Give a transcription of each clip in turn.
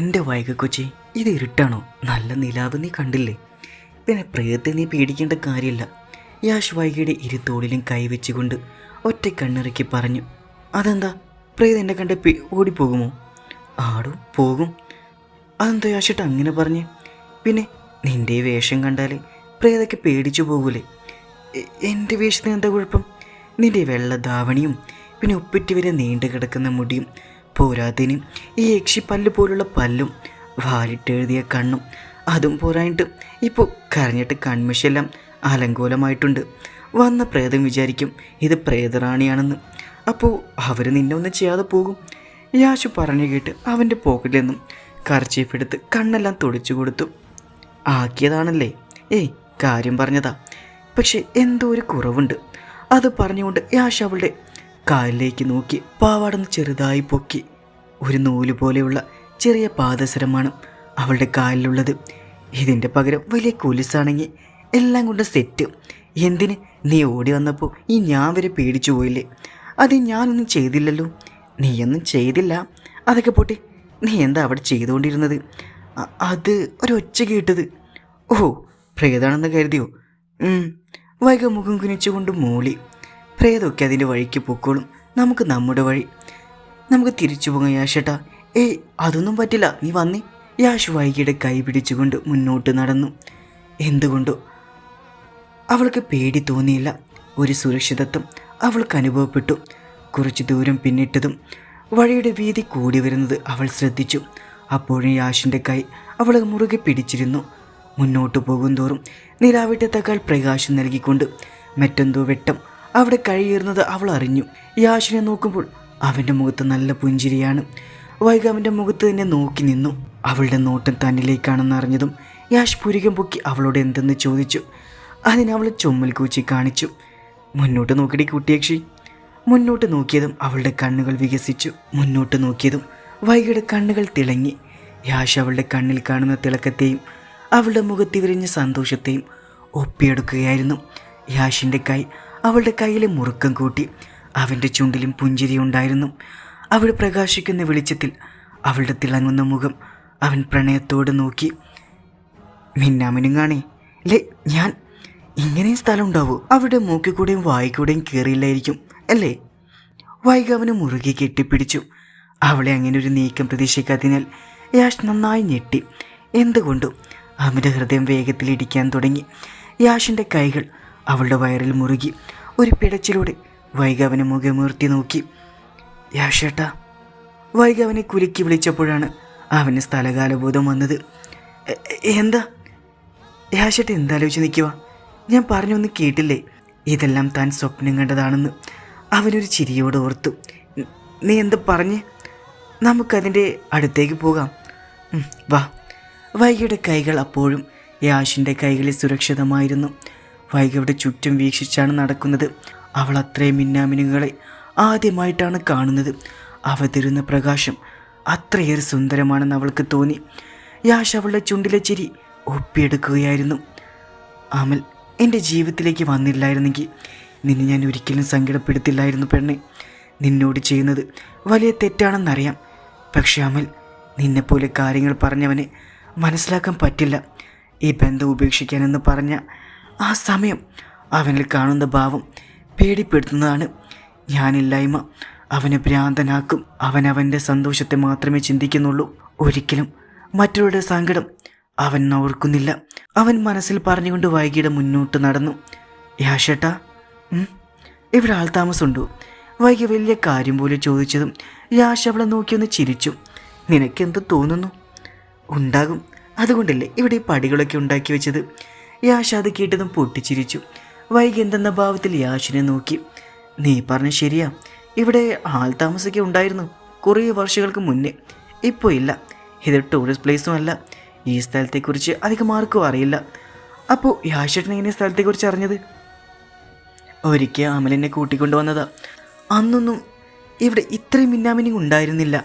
എന്റെ വൈക കൊച്ചി ഇത് ഇരുട്ടാണോ? നല്ല നിലാവ് നീ കണ്ടില്ലേ? പിന്നെ പ്രേതത്തെ നീ പേടിക്കേണ്ട കാര്യമില്ല. യാഷ് വൈകിയുടെ ഇരുത്തോളിലും കൈവച്ചുകൊണ്ട് ഒറ്റ കണ്ണിറക്കി പറഞ്ഞു അതെന്താ? പ്രേത എന്നെ കണ്ട് ഓടിപ്പോകുമോ? ആടും പോകും. അതെന്താ യാഷിട്ട് അങ്ങനെ പറഞ്ഞ്? പിന്നെ നിന്റെ വേഷം കണ്ടാൽ പ്രേതൊക്കെ പേടിച്ചു പോകൂലേ? എന്റെ വേഷത്തിന് എന്താ കുഴപ്പം? നിന്റെ വെള്ള ധാവണിയും പിന്നെ ഉപ്പിറ്റ് വരെ നീണ്ടു കിടക്കുന്ന മുടിയും പോരാതിന് ഈ യക്ഷിപ്പല്ല് പോലുള്ള പല്ലും വാലിട്ടെഴുതിയ കണ്ണും അതും പോരായിട്ട് ഇപ്പോൾ കരഞ്ഞിട്ട് കൺമിഷെല്ലാം അലങ്കോലമായിട്ടുണ്ട്. വന്ന പ്രേതം വിചാരിക്കും ഇത് പ്രേതറാണിയാണെന്ന്. അപ്പോൾ അവർ നിന്നെ ഒന്നും ചെയ്യാതെ പോകും. യാശു പറഞ്ഞു കേട്ട് അവന്റെ പോക്കറ്റിൽ നിന്നും കർച്ചീഫ് എടുത്ത് കണ്ണെല്ലാം തുടച്ചു കൊടുത്തു. ആക്കിയതാണല്ലേ? ഏയ് കാര്യം പറഞ്ഞതാ. പക്ഷെ എന്തോ ഒരു കുറവുണ്ട്. അത് പറഞ്ഞുകൊണ്ട് യാഷ് അവളുടെ കാലിലേക്ക് നോക്കി പാവാടന്ന് ചെറുതായി പൊക്കി. ഒരു നൂൽ പോലെയുള്ള ചെറിയ പാദസരമാണ് അവളുടെ കാലിലുള്ളത്. ഇതിന്റെ പകരം വലിയ കൊലുസാണെങ്കിൽ എല്ലാം കൊണ്ട് സെറ്റ്. എന്തിന് നീ ഓടി വന്നപ്പോൾ ഈ ഞാൻ വരെ പേടിച്ചു പോയില്ലേ? അത് ഞാനൊന്നും ചെയ്തില്ലല്ലോ. നീയൊന്നും ചെയ്തില്ല. അതൊക്കെ പോട്ടെ നീ എന്താ അവിടെ ചെയ്തുകൊണ്ടിരുന്നത്? അത് ഒരൊച്ച കേട്ടത്. ഓ പ്രേതാണെന്ന് കരുതിയോ? വൈകമുഖം വൈക മുഖം കുനിച്ചുകൊണ്ട് മൂളി. പ്രേതമൊക്കെ അതിന്റെ വഴിക്ക് പൊക്കോളും. നമുക്ക് നമ്മുടെ വഴി. നമുക്ക് തിരിച്ചു പോകാം യാഷേട്ടാ. ഏയ് അതൊന്നും പറ്റില്ല. നീ വന്നേ. യാഷ് വൈകിയുടെ കൈ പിടിച്ചുകൊണ്ട് മുന്നോട്ട് നടന്നു. എന്തുകൊണ്ടോ? അവൾക്ക് പേടി തോന്നിയില്ല. ഒരു സുരക്ഷിതത്വം അവൾക്ക് അനുഭവപ്പെട്ടു. കുറച്ച് ദൂരം പിന്നിട്ടതും വഴിയുടെ വീതി കൂടി വരുന്നത് അവൾ ശ്രദ്ധിച്ചു. അപ്പോഴും യാഷിന്റെ കൈ അവൾ മുറുകെ പിടിച്ചിരുന്നു. മുന്നോട്ട് പോകുന്തോറും നിലാവിട്ടത്തേക്കാൾ പ്രകാശം നൽകിക്കൊണ്ട് മറ്റെന്തോ വെട്ടം അവിടെ കഴിയേറുന്നത് അവൾ അറിഞ്ഞു. യാഷിനെ നോക്കുമ്പോൾ അവന്റെ മുഖത്ത് നല്ല പുഞ്ചിരിയാണ്. വൈക അവന്റെ മുഖത്ത് തന്നെ നോക്കി നിന്നു. അവളുടെ നോട്ടം തന്നിലേക്കാണെന്ന് അറിഞ്ഞതും യാഷ് പുരികം പൊക്കി അവളോട് എന്തെന്ന് ചോദിച്ചു. അതിനവൾ ചുമ്മൽ കൂച്ചി കാണിച്ചു. മുന്നോട്ട് നോക്കിടി കുട്ടിയക്ഷി. മുന്നോട്ട് നോക്കിയതും അവളുടെ കണ്ണുകൾ വികസിച്ചു. മുന്നോട്ട് നോക്കിയതും വൈകിയുടെ കണ്ണുകൾ തിളങ്ങി. യാഷ് അവളുടെ കണ്ണിൽ കാണുന്ന തിളക്കത്തെയും അവളുടെ മുഖത്ത് വിരിഞ്ഞ സന്തോഷത്തെയും ഒപ്പിയെടുക്കുകയായിരുന്നു. യാഷിന്റെ കൈ അവളുടെ കയ്യിലെ മുറുക്കം കൂട്ടി. അവന്റെ ചുണ്ടിലും പുഞ്ചിരി ഉണ്ടായിരുന്നു. അവൾ പ്രകാശിക്കുന്ന വെളിച്ചത്തിൽ അവളുടെ തിളങ്ങുന്ന മുഖം അവൻ പ്രണയത്തോട് നോക്കി. മിന്നാമിനും കാണേ ലേ ഞാൻ ഇങ്ങനെയും സ്ഥലം അവളുടെ അവിടെ മൂക്കിക്കൂടെയും വായിക്കൂടെയും കയറിയില്ലായിരിക്കും അല്ലേ? വൈക അവന് മുറുകെ കെട്ടിപ്പിടിച്ചു. അവളെ അങ്ങനെ ഒരു നീക്കം പ്രതീക്ഷിക്കാത്തതിനാൽ യാഷ് നന്നായി ഞെട്ടി. എന്തുകൊണ്ടും? അവന്റെ ഹൃദയം വേഗത്തിൽ ഇടിക്കാൻ തുടങ്ങി. യാഷിന്റെ കൈകൾ അവളുടെ വയറിൽ മുറുകി ഒരു പിടച്ചിലൂടെ വൈക അവനെ മുഖമുയർത്തി നോക്കി യാഷേട്ട വൈക കുലുക്കി വിളിച്ചപ്പോഴാണ് അവന് സ്ഥലകാലബോധം വന്നത്. "എ- എ- എന്താ? യാഷേട്ട എന്താലോചിച്ച് നിൽക്കുക ഞാൻ പറഞ്ഞൊന്നും കേട്ടില്ലേ? ഇതെല്ലാം താൻ സ്വപ്നം കണ്ടതാണെന്ന്. അവനൊരു ചിരിയോട് ഓർത്തു. "ന- നീ എന്ത് പറഞ്ഞ്? നമുക്കതിന്റെ അടുത്തേക്ക് പോകാം. വാ. വൈകിയുടെ കൈകൾ അപ്പോഴും യാഷിന്റെ കൈകളിൽ സുരക്ഷിതമായിരുന്നു. വൈകിയുടെ ചുറ്റും വീക്ഷിച്ചാണ് നടക്കുന്നത്. അവൾ അത്രയും മിന്നാമിനുകളെ ആദ്യമായിട്ടാണ് കാണുന്നത്. അവ തരുന്ന പ്രകാശം അത്രയേറെ സുന്ദരമാണെന്ന് അവൾക്ക് തോന്നി. യാഷ് അവളുടെ ചുണ്ടിലെ ചിരി ഒപ്പിയെടുക്കുകയായിരുന്നു. അമൽ എന്റെ ജീവിതത്തിലേക്ക് വന്നില്ലായിരുന്നെങ്കിൽ നിന്നെ ഞാൻ ഒരിക്കലും സങ്കടപ്പെടുത്തില്ലായിരുന്നു പെണ്ണെ. നിന്നോട് ചെയ്യുന്നത് വലിയ തെറ്റാണെന്നറിയാം. പക്ഷേ അമൽ നിന്നെപ്പോലെ കാര്യങ്ങൾ പറഞ്ഞവനെ മനസ്സിലാക്കാൻ പറ്റില്ല. ഈ ബന്ധം ഉപേക്ഷിക്കാനെന്ന് പറഞ്ഞ ആ സമയം അവനിൽ കാണുന്ന ഭാവം പേടിപ്പെടുത്തുന്നതാണ്. ഞാനില്ലായ്മ. അവനെ ഭ്രാന്തനാക്കും. അവൻ അവന്റെ സന്തോഷത്തെ മാത്രമേ ചിന്തിക്കുന്നുള്ളൂ. ഒരിക്കലും മറ്റവരുടെ സങ്കടം അവൻ ഓർക്കുന്നില്ല. അവൻ മനസ്സിൽ പറഞ്ഞുകൊണ്ട് വൈകിയുടെ മുന്നോട്ട് നടന്നു. യാഷേട്ടാ ഇവിടെ ആൾ താമസമുണ്ടോ? വൈകി വലിയ കാര്യം പോലെ ചോദിച്ചതും യാഷ അവളെ നോക്കിയൊന്ന് ചിരിച്ചു. നിനക്കെന്ത് തോന്നുന്നു? ഉണ്ടാകും. അതുകൊണ്ടല്ലേ ഇവിടെ ഈ പടികളൊക്കെ ഉണ്ടാക്കി വെച്ചത്? യാഷ് അത് കേട്ടതും പൊട്ടിച്ചിരിച്ചു. വൈകെന്തെന്ന ഭാവത്തിൽ യാഷിനെ നോക്കി. നീ പറഞ്ഞ ശരിയാ. ഇവിടെ ആൾ താമസമൊക്കെ ഉണ്ടായിരുന്നു. കുറേ വർഷങ്ങൾക്ക് മുന്നേ. ഇപ്പോൾ ഇല്ല. ഇത് ടൂറിസ്റ്റ് പ്ലേസും അല്ല. ഈ സ്ഥലത്തെക്കുറിച്ച് അധികം ആർക്കും അറിയില്ല. അപ്പോൾ യാഷേട്ടൻ എങ്ങനെ സ്ഥലത്തെക്കുറിച്ച് അറിഞ്ഞത്? ഒരിക്കൽ അമലിനെ കൂട്ടിക്കൊണ്ടുവന്നതാ അന്നൊന്നും ഇവിടെ ഇത്രയും മിന്നാമിനി ഉണ്ടായിരുന്നില്ല.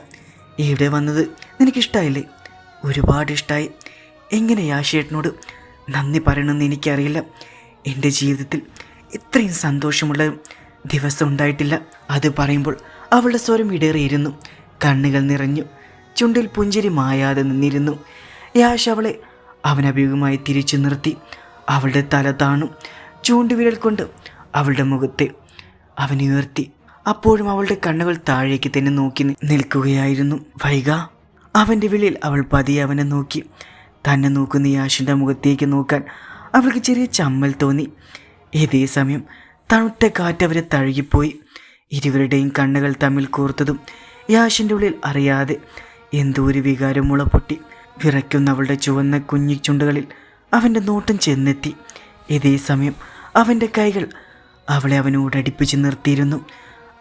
ഇവിടെ വന്നത് നിനക്കിഷ്ടമായില്ലേ ഒരുപാട് ഇഷ്ടമായി എങ്ങനെ യാഷേട്ടനോട് നന്ദി പറയണമെന്ന് എനിക്കറിയില്ല. എന്റെ ജീവിതത്തിൽ ഇത്രയും സന്തോഷമുള്ള ദിവസം ഉണ്ടായിട്ടില്ല. അത് പറയുമ്പോൾ അവളുടെ സ്വരം ഇടേറിയിരുന്നു. കണ്ണുകൾ നിറഞ്ഞു. ചുണ്ടിൽ പുഞ്ചിരി മായാതെ നിന്നിരുന്നു. യാഷ് അവളെ അവനഭിമുഖമായി തിരിച്ചു നിർത്തി. അവളുടെ തല താണു. ചൂണ്ടുവിരൽ കൊണ്ട് അവളുടെ മുഖത്തെ അവനുയർത്തി അപ്പോഴും അവളുടെ കണ്ണുകൾ താഴേക്ക് തന്നെ നോക്കി നിൽക്കുകയായിരുന്നു. വൈക അവന്റെ വിളിയിൽ അവൾ പതിയെ അവനെ നോക്കി. തന്നെ നോക്കുന്ന യാഷിന്റെ മുഖത്തേക്ക് നോക്കാൻ അവൾക്ക് ചെറിയ ചമ്മൽ തോന്നി. ഇതേ സമയം തണുത്ത കാറ്റ് അവരെ തഴുകിപ്പോയി. ഇരുവരുടെയും കണ്ണുകൾ തമ്മിൽ കോർത്തതും യാഷിന്റെ ഉള്ളിൽ അറിയാതെ എന്തോ ഒരു വികാരം മുളപൊട്ടി വിറയ്ക്കുന്ന അവളുടെ ചുവന്ന കുഞ്ഞി ചുണ്ടുകളിൽ അവന്റെ നോട്ടം ചെന്നെത്തി. ഇതേ സമയം അവന്റെ കൈകൾ അവളെ അവനോട് അടിപ്പിച്ച് നിർത്തിയിരുന്നു.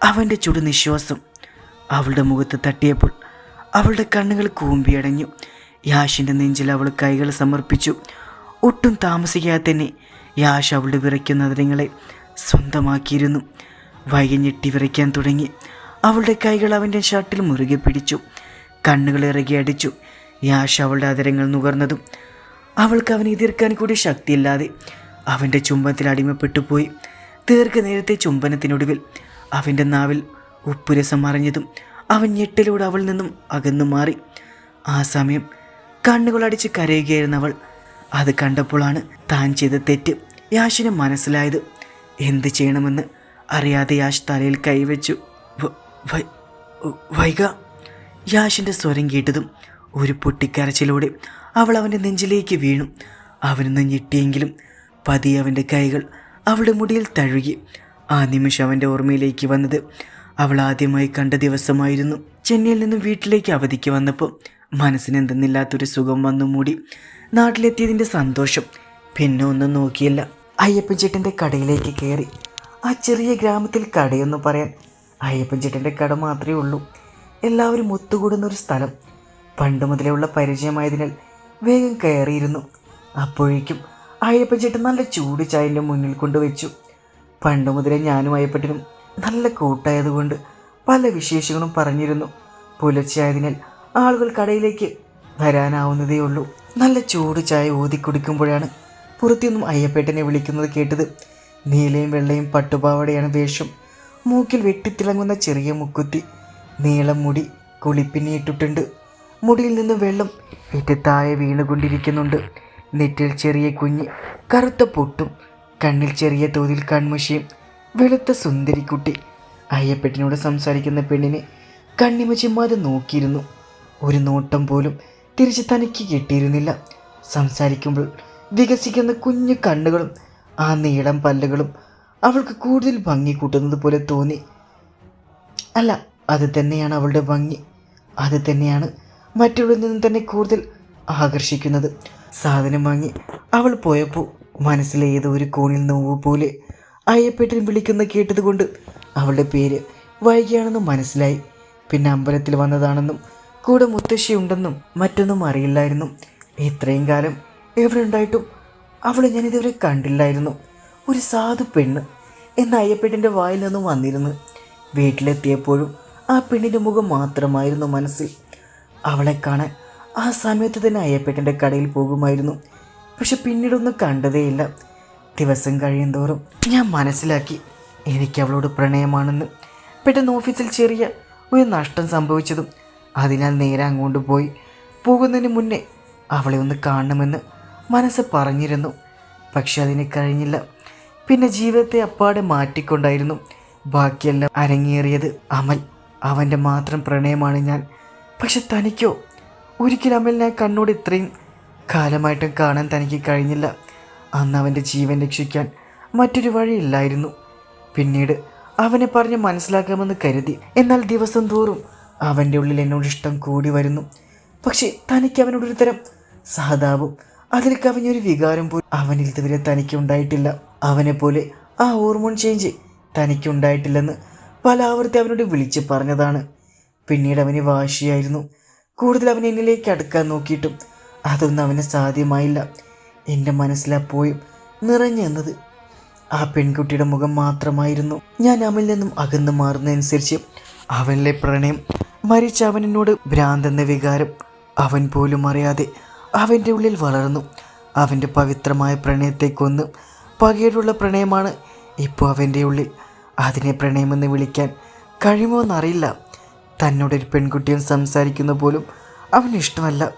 അവന്റെ ചുടുനിശ്വാസം അവളുടെ മുഖത്ത് തട്ടിയപ്പോൾ അവളുടെ കണ്ണുകൾ കൂമ്പിയടഞ്ഞു. യാഷിന്റെ നെഞ്ചിൽ അവൾ കൈകൾ സമർപ്പിച്ചു. ഒട്ടും താമസിക്കാതെ തന്നെ യാഷ് അവളുടെ വിറയ്ക്കുന്ന അതിരങ്ങളെ സ്വന്തമാക്കിയിരുന്നു. വൈകഞ്ഞെട്ടി വിറയ്ക്കാൻ തുടങ്ങി. അവളുടെ കൈകൾ അവന്റെ ഷർട്ടിൽ മുറുകെ പിടിച്ചു. കണ്ണുകൾ ഇറകി അടിച്ചു. യാഷ് അവളുടെ അതിരങ്ങൾ നുകർന്നതും അവൾക്ക് അവനെ എതിർക്കാൻ കൂടി ശക്തിയില്ലാതെ അവന്റെ ചുംബനത്തിൽ അടിമപ്പെട്ടു പോയി. ദീർഘനേരത്തെ ചുംബനത്തിനൊടുവിൽ അവന്റെ നാവിൽ ഉപ്പുരസം മറിഞ്ഞതും അവൻ ഞെട്ടിലൂടെ അവൾ നിന്നും അകന്നു മാറി. ആ സമയം കണ്ണുകളടിച്ച് കരയുകയായിരുന്നു അവൾ. അത് കണ്ടപ്പോഴാണ് താൻ ചെയ്ത തെറ്റ് യാഷിന് മനസ്സിലായത്. എന്ത് ചെയ്യണമെന്ന് അറിയാതെ യാഷ് തലയിൽ കൈവച്ചു. വൈക. യാഷിന്റെ സ്വരം കേട്ടതും ഒരു പൊട്ടിക്കരച്ചിലൂടെ അവൾ അവന്റെ നെഞ്ചിലേക്ക് വീണു. അവനൊന്ന് ഞെട്ടിയെങ്കിലും പതിയെ അവന്റെ കൈകൾ അവളുടെ മുടിയിൽ തഴുകി. ആ നിമിഷം അവന്റെ ഓർമ്മയിലേക്ക് വന്നത് അവൾ ആദ്യമായി കണ്ട ദിവസമായിരുന്നു. ചെന്നൈയിൽ നിന്നും വീട്ടിലേക്ക് അവധിക്ക് വന്നപ്പോൾ മനസ്സിന് എന്തെന്നില്ലാത്തൊരു സുഖം വന്നു മൂടി. നാട്ടിലെത്തിയതിന്റെ സന്തോഷം പിന്നെ ഒന്നും നോക്കിയില്ല. അയ്യപ്പൻ ചേട്ടന്റെ കടയിലേക്ക് കയറി ആ ചെറിയ ഗ്രാമത്തിൽ കടയെന്ന് പറയാൻ അയ്യപ്പൻ ചേട്ടന്റെ കട മാത്രമേ ഉള്ളൂ. എല്ലാവരും ഒത്തുകൂടുന്ന ഒരു സ്ഥലം. പണ്ട് മുതലേ ഉള്ള പരിചയമായതിനാൽ വേഗം കയറിയിരുന്നു. അപ്പോഴേക്കും അയ്യപ്പൻ ചേട്ടൻ നല്ല ചൂട് ചായന്റെ മുന്നിൽ കൊണ്ടുവച്ചു. പണ്ട് മുതലേ ഞാനും അയ്യപ്പട്ടനും നല്ല കൂട്ടായതുകൊണ്ട് പല വിശേഷങ്ങളും പറഞ്ഞിരുന്നു. പുലർച്ചെയായതിനാൽ ആളുകൾ കടയിലേക്ക് വരാനാവുന്നതേ ഉള്ളൂ. നല്ല ചൂട് ചായ ഊതി കുടിക്കുമ്പോഴാണ് പുറത്തുനിന്നും അയ്യപ്പേട്ടനെ വിളിക്കുന്നത് കേട്ടത്. നീലയും വെള്ളയും പട്ടുപാവടയാണ് വേഷം. മൂക്കിൽ വെട്ടിത്തിളങ്ങുന്ന ചെറിയ മുക്കുത്തി നീളം മുടി കുളിപ്പിന്നിയിട്ടിട്ടുണ്ട് മുടിയിൽ നിന്ന് വെള്ളം താഴെ വീണുകൊണ്ടിരിക്കുന്നുണ്ട്. നെറ്റിൽ ചെറിയ കുഞ്ഞ് കറുത്ത പൊട്ടും കണ്ണിൽ ചെറിയ തോതിൽ കൺമുഷിയും വെളുത്ത സുന്ദരിക്കുട്ടി. അയ്യപ്പെട്ടിനോട് സംസാരിക്കുന്ന പെണ്ണിനെ കണ്ണിമ ചിമ്മാതെ നോക്കിയിരുന്നു. ഒരു നോട്ടം പോലും തിരിച്ച് തനിക്ക് കിട്ടിയിരുന്നില്ല. സംസാരിക്കുമ്പോൾ വികസിക്കുന്ന കുഞ്ഞു കണ്ണുകളും ആ നീളം പല്ലുകളും അവൾക്ക് കൂടുതൽ ഭംഗി കൂട്ടുന്നത് പോലെ തോന്നി. അല്ല അത് തന്നെയാണ് അവളുടെ ഭംഗി. അത് തന്നെയാണ് മറ്റുള്ളവരിൽ നിന്നും തന്നെ കൂടുതൽ ആകർഷിക്കുന്നത്. സാധനം വാങ്ങി അവൾ പോയപ്പോൾ മനസ്സിലെ ഏതോ ഒരു കോണിൽ നോവ് പോലെ അയ്യപ്പേട്ടൻ വിളിക്കുന്ന കേട്ടതുകൊണ്ട് അവളുടെ പേര് വൈകിയാണെന്ന് മനസ്സിലായി. പിന്നെ അമ്പലത്തിൽ വന്നതാണെന്നും കൂടെ മുത്തശ്ശി ഉണ്ടെന്നും മറ്റൊന്നും അറിയില്ലായിരുന്നു. ഇത്രയും കാലം എവിടെ ഉണ്ടായിട്ടും അവളെ ഞാനിതുവരെ കണ്ടില്ലായിരുന്നു. ഒരു സാധു പെണ്ണ് എന്ന അയ്യപ്പേട്ടന്റെ വായിൽ നിന്നും വന്നിരുന്നു. വീട്ടിലെത്തിയപ്പോഴും ആ പെണ്ണിന്റെ മുഖം മാത്രമായിരുന്നു മനസ്സിൽ. അവളെ കാണാൻ ആ സമയത്ത് തന്നെ അയ്യപ്പേട്ടന്റെ കടയിൽ പോകുമായിരുന്നു. പക്ഷെ പിന്നീടൊന്നും കണ്ടതേയില്ല. ദിവസം കഴിയുന്തോറും ഞാൻ മനസ്സിലാക്കി എനിക്ക് അവളോട് പ്രണയമാണെന്ന് പെട്ടെന്ന് ഓഫീസിൽ ചെറിയ ഒരു നഷ്ടം സംഭവിച്ചതും അതിനാൽ നേരെ അങ്ങോട്ട് പോയി. പോകുന്നതിന് മുന്നേ അവളെ ഒന്ന് കാണണമെന്ന് മനസ്സ് പറഞ്ഞിരുന്നു. പക്ഷെ അതിന് കഴിഞ്ഞില്ല. പിന്നെ ജീവിതത്തെ അപ്പാടെ മാറ്റിക്കൊണ്ടായിരുന്നു ബാക്കിയെല്ലാം അരങ്ങേറിയത് അമൽ. അവന്റെ മാത്രം പ്രണയമാണ് ഞാൻ. പക്ഷെ തനിക്കോ? ഒരിക്കലും അമലിനെ കണ്ണോട് ഇത്രയും കാലമായിട്ടും കാണാൻ തനിക്ക് കഴിഞ്ഞില്ല. അന്ന് അവന്റെ ജീവൻ രക്ഷിക്കാൻ മറ്റൊരു വഴിയില്ലായിരുന്നു. പിന്നീട് അവനെ പറഞ്ഞ് മനസ്സിലാക്കാമെന്ന് കരുതി. എന്നാൽ ദിവസം തോറും അവന്റെ ഉള്ളിൽ എന്നോട് ഇഷ്ടം കൂടി വരുന്നു. പക്ഷേ തനിക്ക് അവനോടൊരു തരം സഹതാപം. അതിൽ കവിഞ്ഞൊരു വികാരം പോലും അവനിൽ ഇതുവരെ തനിക്ക് ഉണ്ടായിട്ടില്ല. അവനെപ്പോലെ ആ ഹോർമോൺ ചേഞ്ച് തനിക്കുണ്ടായിട്ടില്ലെന്ന് പല ആവർത്തി അവനോട് വിളിച്ച് പറഞ്ഞതാണ്. പിന്നീട് അവന് വാശിയായിരുന്നു. കൂടുതൽ അവൻ എന്നിലേക്ക് അടുക്കാൻ നോക്കിയിട്ടും അതൊന്നും അവന് സാധ്യമായില്ല. എന്റെ മനസ്സിലപ്പോഴും നിറഞ്ഞു എന്നത് ആ പെൺകുട്ടിയുടെ മുഖം മാത്രമായിരുന്നു. ഞാൻ അവനിൽ നിന്നും അകന്നു മാറുന്നതനുസരിച്ച് അവനിലെ പ്രണയം മരിച്ച അവനോട് ഭ്രാന്തെന്ന വികാരം അവൻ പോലും അറിയാതെ അവന്റെ ഉള്ളിൽ വളർന്നു. അവന്റെ പവിത്രമായ പ്രണയത്തെ കൊന്ന് പകയോടുള്ള പ്രണയമാണ് ഇപ്പോൾ അവന്റെ ഉള്ളിൽ. അതിനെ പ്രണയമെന്ന് വിളിക്കാൻ കഴിയുമോ എന്നറിയില്ല. തന്നോടൊരു പെൺകുട്ടിയും സംസാരിക്കുന്ന പോലും അവന് ഇഷ്ടമല്ല.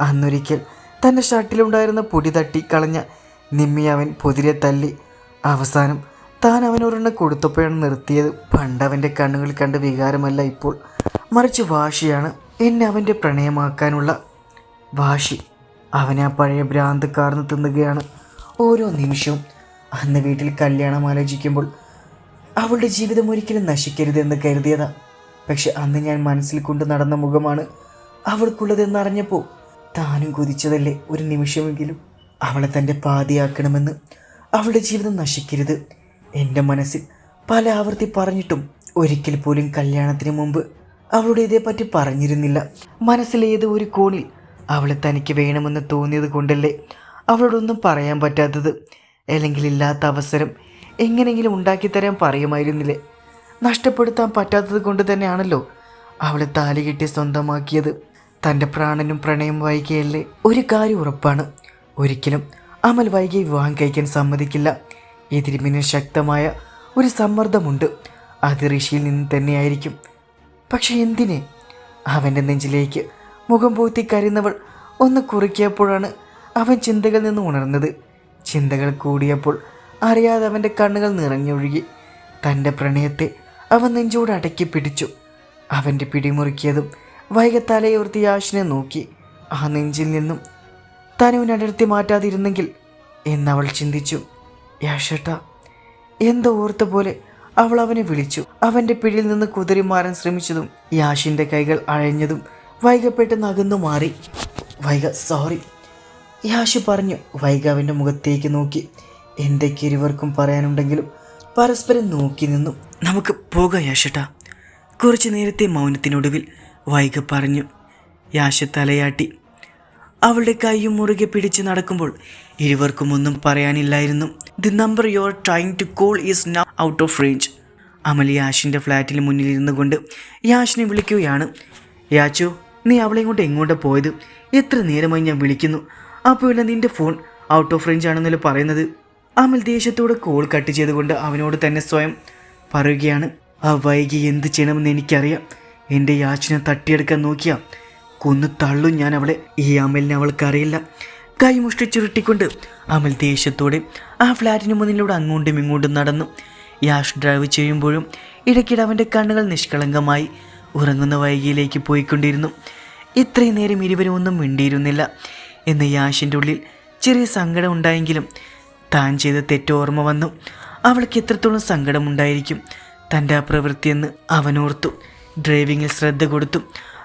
അന്നൊരിക്കൽ തന്റെ ഷർട്ടിലുണ്ടായിരുന്ന പൊടി തട്ടി കളഞ്ഞ നിമ്മി അവൻ പൊതിരെ തല്ലി. അവസാനം താൻ അവനൊരെണ്ണം കൊടുത്തപ്പോഴാണ് നിർത്തിയത്. പണ്ട് അവന്റെ കണ്ണുകളിൽ കണ്ട വികാരമല്ല ഇപ്പോൾ. മറിച്ച് വാശിയാണ് എന്നെ അവന്റെ പ്രണയമാക്കാനുള്ള വാശി. അവനെ ആ പഴയ ഭ്രാന്ത് കാർന്ന് തിന്നുകയാണ് ഓരോ നിമിഷവും. അന്ന് വീട്ടിൽ കല്യാണം ആലോചിക്കുമ്പോൾ അവളുടെ ജീവിതം ഒരിക്കലും നശിക്കരുതെന്ന് കരുതിയതാ. പക്ഷെ അന്ന് ഞാൻ മനസ്സിൽ കൊണ്ട് നടന്ന മുഖമാണ് അവൾക്കുള്ളതെന്നറിഞ്ഞപ്പോൾ താനും കൊതിച്ചതല്ലേ ഒരു നിമിഷമെങ്കിലും അവളെ തന്റെ പാതിയാക്കണമെന്ന്. അവളുടെ ജീവിതം നശിക്കരുത്. എന്റെ മനസ്സിൽ പല ആവർത്തി പറഞ്ഞിട്ടും ഒരിക്കൽ പോലും കല്യാണത്തിന് മുമ്പ് അവളുടെ ഇതേപ്പറ്റി പറഞ്ഞിരുന്നില്ല. മനസ്സിലേത് ഒരു കോണിൽ അവളെ തനിക്ക് വേണമെന്ന് തോന്നിയത് കൊണ്ടല്ലേ അവളോടൊന്നും പറയാൻ പറ്റാത്തത്. അല്ലെങ്കിൽ ഇല്ലാത്ത അവസരം എങ്ങനെയെങ്കിലും ഉണ്ടാക്കിത്തരാൻ പറയുമായിരുന്നില്ലേ. നഷ്ടപ്പെടുത്താൻ പറ്റാത്തത് കൊണ്ട് തന്നെയാണല്ലോ അവളെ താലി കെട്ടി സ്വന്തമാക്കിയത്. തന്റെ പ്രാണനും പ്രണയം വൈകിയല്ലേ. ഒരു കാര്യം ഉറപ്പാണ്. ഒരിക്കലും അമൽ വൈകിയെ വിവാഹം കഴിക്കാൻ സമ്മതിക്കില്ല. എതിരിമിന് ശക്തമായ ഒരു സമ്മർദ്ദമുണ്ട്. അത് ഋഷിയിൽ നിന്ന് തന്നെയായിരിക്കും. പക്ഷെ എന്തിന്? അവന്റെ നെഞ്ചിലേക്ക് മുഖം പൂത്തി കരുന്നവൾ ഒന്ന് കുറിക്കിയപ്പോഴാണ് അവൻ ചിന്തകളിൽ നിന്ന് ഉണർന്നത്. ചിന്തകൾ കൂടിയപ്പോൾ അറിയാതെ അവന്റെ കണ്ണുകൾ നിറഞ്ഞൊഴുകി. തന്റെ പ്രണയത്തെ അവൻ നെഞ്ചോട് അടക്കി പിടിച്ചു. അവന്റെ പിടിമുറുക്കിയതും വൈകത്തലയോർത്തി യാഷിനെ നോക്കി. ആ നെഞ്ചിൽ നിന്നും തനുവിനടർത്തി മാറ്റാതിരുന്നെങ്കിൽ എന്നവൾ ചിന്തിച്ചു യാഷേട്ട എന്തോ ഓർത്ത പോലെ അവൾ അവനെ വിളിച്ചു. അവന്റെ പിടിയിൽ നിന്ന് കുതിരി മാറാൻ ശ്രമിച്ചതും യാഷിന്റെ കൈകൾ അഴഞ്ഞതും വൈകപ്പെട്ട് അകന്നു മാറി. വൈഗ സോറി. യാഷ് പറഞ്ഞു വൈക അവന്റെ മുഖത്തേക്ക് നോക്കി. എന്തൊക്കെ ഇരുവർക്കും പറയാനുണ്ടെങ്കിലും പരസ്പരം നോക്കി നിന്നു. നമുക്ക് പോകാം യാഷട്ടാ. കുറച്ചു നേരത്തെ മൗനത്തിനൊടുവിൽ വൈക പറഞ്ഞു. യാഷ് തലയാട്ടി. അവളുടെ കൈയും മുറുകെ പിടിച്ച് നടക്കുമ്പോൾ ഇരുവർക്കും ഒന്നും പറയാനില്ലായിരുന്നു. The number you are trying to call is now out of range Amal യാഷിന്റെ ഫ്ലാറ്റിൽ മുന്നിൽ ഇരുന്നു കൊണ്ട് യാഷിനെ വിളിക്കുകയാണ്. യാച്ചു നീ അവളെ ഇങ്ങോട്ട് എങ്ങോട്ടാ പോയത്? എത്ര നേരമായി ഞാൻ വിളിക്കുന്നു. അപ്പോൾ നിന്റെ ഫോൺ ഔട്ട് ഓഫ് റേഞ്ച് ആണെന്നല്ലോ പറയുന്നത്? അമൽ ദേഷ്യത്തോടെ കോൾ കട്ട് ചെയ്തുകൊണ്ട് അവനോട് തന്നെ സ്വയം പറയുകയാണ്. ആ വൈകി എന്ത് ചെയ്യണമെന്ന് എനിക്കറിയാം. എന്റെ യാച്ചിനെ തട്ടിയെടുക്കാൻ നോക്കിയാ. കൊന്നു തള്ളും ഞാൻ അവളെ. ഈ അമലിനെ അവൾക്കറിയില്ല. കൈമുഷ്ടി ചുരുട്ടിക്കൊണ്ട് അമൽ ദേഷ്യത്തോടെ ആ ഫ്ലാറ്റിന് മുന്നിലൂടെ അങ്ങോട്ടും ഇങ്ങോട്ടും നടന്നു. യാഷ് ഡ്രൈവ് ചെയ്യുമ്പോഴും ഇടയ്ക്കിടെ അവന്റെ കണ്ണുകൾ നിഷ്കളങ്കമായി ഉറങ്ങുന്ന വൈകിയിലേക്ക് പോയിക്കൊണ്ടിരുന്നു. ഇത്രയും നേരം ഇരുവരും ഒന്നും മിണ്ടിയിരുന്നില്ല. എന്ന് യാഷിന്റെ ഉള്ളിൽ ചെറിയ സങ്കടം ഉണ്ടായെങ്കിലും താൻ ചെയ്ത തെറ്റോർമ്മ വന്നു. അവൾക്ക് എത്രത്തോളം സങ്കടമുണ്ടായിരിക്കും തന്റെ ആ പ്രവൃത്തിയെന്ന് അവനോർത്തു ഡ്രൈവിങ്ങിൽ ശ്രദ്ധ കൊടുത്തു.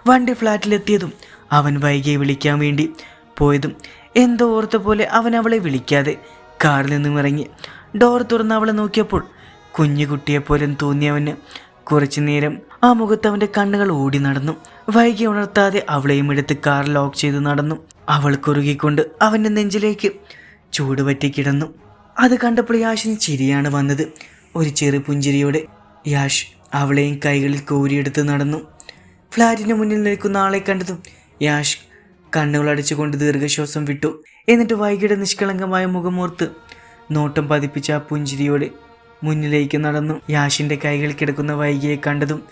വണ്ടി ഫ്ലാറ്റിലെത്തിയതും അവൻ വൈകിയെ വിളിക്കാൻ വേണ്ടി പോയതും എന്തോ ഓർത്ത പോലെ അവൻ അവളെ വിളിക്കാതെ കാറിൽ നിന്നും ഇറങ്ങി. ഡോർ തുറന്ന് അവളെ നോക്കിയപ്പോൾ കുഞ്ഞു കുട്ടിയെപ്പോലും തോന്നിയവന് കുറച്ചു നേരം ആ മുഖത്ത് അവന്റെ കണ്ണുകൾ ഓടി നടന്നു. വൈകി ഉണർത്താതെ അവളെയും എടുത്ത് കാർ ലോക്ക് ചെയ്ത് നടന്നു. അവൾ കുറുകിക്കൊണ്ട് അവന്റെ നെഞ്ചിലേക്ക് ചൂടുപറ്റി കിടന്നു. അത് കണ്ടപ്പോൾ യാഷിന് ചിരിയാണ് വന്നത്. ഒരു ചെറു പുഞ്ചിരിയോടെ യാഷ് അവളെയും കൈകളിൽ കോരിയെടുത്ത് നടന്നു. ഫ്ലാറ്റിന് മുന്നിൽ നിൽക്കുന്ന ആളെ കണ്ടതും യാഷ് കണ്ണുകൾ അടിച്ചുകൊണ്ട് ദീർഘശ്വാസം വിട്ടു. എന്നിട്ട് വൈകിയുടെ നിഷ്കളങ്കമായ മുഖമോർത്ത് നോട്ടം പതിപ്പിച്ച ആ പുഞ്ചിരിയോടെ മുന്നിലേക്ക് നടന്നു. യാഷിന്റെ കൈകൾ കിടക്കുന്ന വൈകിയെ കണ്ടതും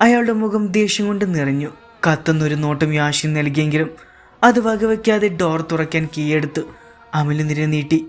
അയാളുടെ മുഖം ദേഷ്യം കൊണ്ട് നിറഞ്ഞു. കത്തുന്നൊരു നോട്ടം യാഷിന് നൽകിയെങ്കിലും അത് വകവയ്ക്കാതെ ഡോർ തുറക്കാൻ കീയെടുത്ത് അമൽ നീട്ടി.